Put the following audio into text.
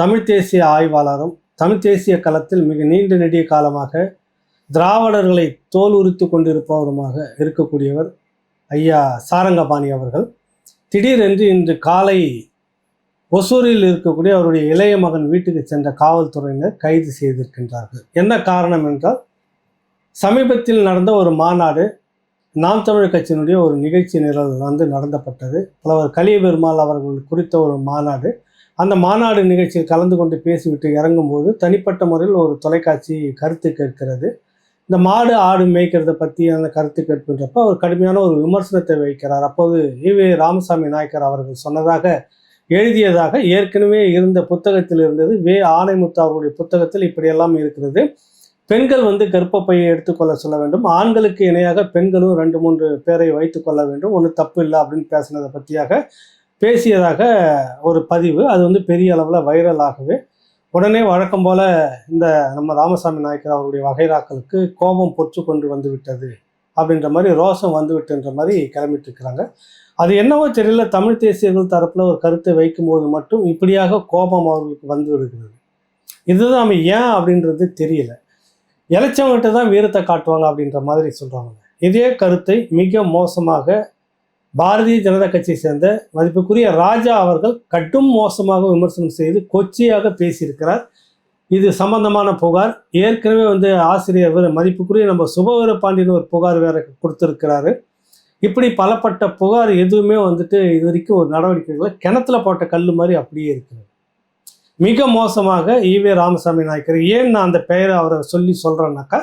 தமிழ் தேசிய ஆய்வாளரும் தமிழ் தேசிய களத்தில் மிக நீண்ட நெடிய காலமாக திராவிடர்களை தோல் உரித்து கொண்டிருப்பவருமாக இருக்கக்கூடியவர் ஐயா சாரங்கபாணி அவர்கள். திடீரென்று இன்று காலை ஒசூரில் இருக்கக்கூடிய அவருடைய இளைய மகன் வீட்டுக்கு சென்ற காவல்துறையினர் கைது செய்திருக்கின்றார்கள். என்ன காரணம் என்றால் சமீபத்தில் நடந்த ஒரு மாநாடு நாம் தமிழர் கட்சியினுடைய ஒரு நிகழ்ச்சி நிரல் வந்து நடந்தப்பட்டது. புலவர் கலிய பெருமாள் அவர்கள் குறித்த ஒரு மாநாடு. அந்த மாநாடு நிகழ்ச்சியில் கலந்து கொண்டு பேசிவிட்டு இறங்கும்போது தனிப்பட்ட முறையில் ஒரு தொலைக்காட்சி கருத்து கேட்கிறது. இந்த மாடு ஆடு மேய்க்கிறத பற்றி அந்த கருத்து கேட்கின்றப்ப அவர் கடுமையான ஒரு விமர்சனத்தை வைக்கிறார். அப்போது ஈவே ராமசாமி நாயக்கர் அவர்கள் சொன்னதாக எழுதியதாக ஏற்கனவே இருந்த புத்தகத்தில் இருந்தது. வே ஆணைமுத்து அவருடைய புத்தகத்தில் இப்படியெல்லாம் இருக்கிறது. பெண்கள் வந்து கர்ப்பப்பையை எடுத்துக்கொள்ள சொல்ல வேண்டும். ஆண்களுக்கு இணையாக பெண்களும் ரெண்டு மூன்று பேரை வைத்துக்கொள்ள வேண்டும். ஒன்றும் தப்பு இல்லை அப்படின்னு பேசினதை பற்றியாக பேசியதாக ஒரு பதிவு. அது வந்து பெரிய அளவில் வைரலாகவே உடனே வழக்கம் போல் இந்த நம்ம ராமசாமி நாயக்கர் அவருடைய வகைராக்களுக்கு கோபம் பொற்று கொண்டு வந்து விட்டது அப்படின்ற மாதிரி ரோசம் வந்து விட்டுன்ற மாதிரி கிளம்பிட்டு இருக்கிறாங்க. அது என்னவோ தெரியல தமிழ் தேசியர்கள் தரப்பில் ஒரு கருத்தை வைக்கும்போது மட்டும் இப்படியாக கோபம் அவர்களுக்கு வந்து விடுகிறது. இதுதான் நம்ம ஏன் அப்படின்றது தெரியல. இளைச்சவங்ககிட்ட தான் வீரத்தை காட்டுவாங்க அப்படின்ற மாதிரி சொல்கிறாங்க இதே கருத்தை மிக மோசமாக பாரதிய ஜனதா கட்சியை சேர்ந்த மதிப்புக்குரிய ராஜா அவர்கள் கட்டும் மோசமாக விமர்சனம் செய்து கொச்சையாக பேசியிருக்கிறார். இது சம்பந்தமான புகார். ஏற்கனவே வந்து ஆசிரியர் வேறு மதிப்புக்குரிய நம்ம சுபவீர பாண்டியன் ஒரு புகார் வேற கொடுத்துருக்கிறாரு. இப்படி பலப்பட்ட புகார் எதுவுமே வந்துட்டு இது வரைக்கும் ஒரு நடவடிக்கைகளை கிணத்துல போட்ட கல் மாதிரி அப்படியே இருக்கிறது மிக மோசமாக ஈவே ராமசாமி நாயக்கர் ஏன் நான் அந்த பெயரை அவரை சொல்லி சொல்கிறேன்னாக்கா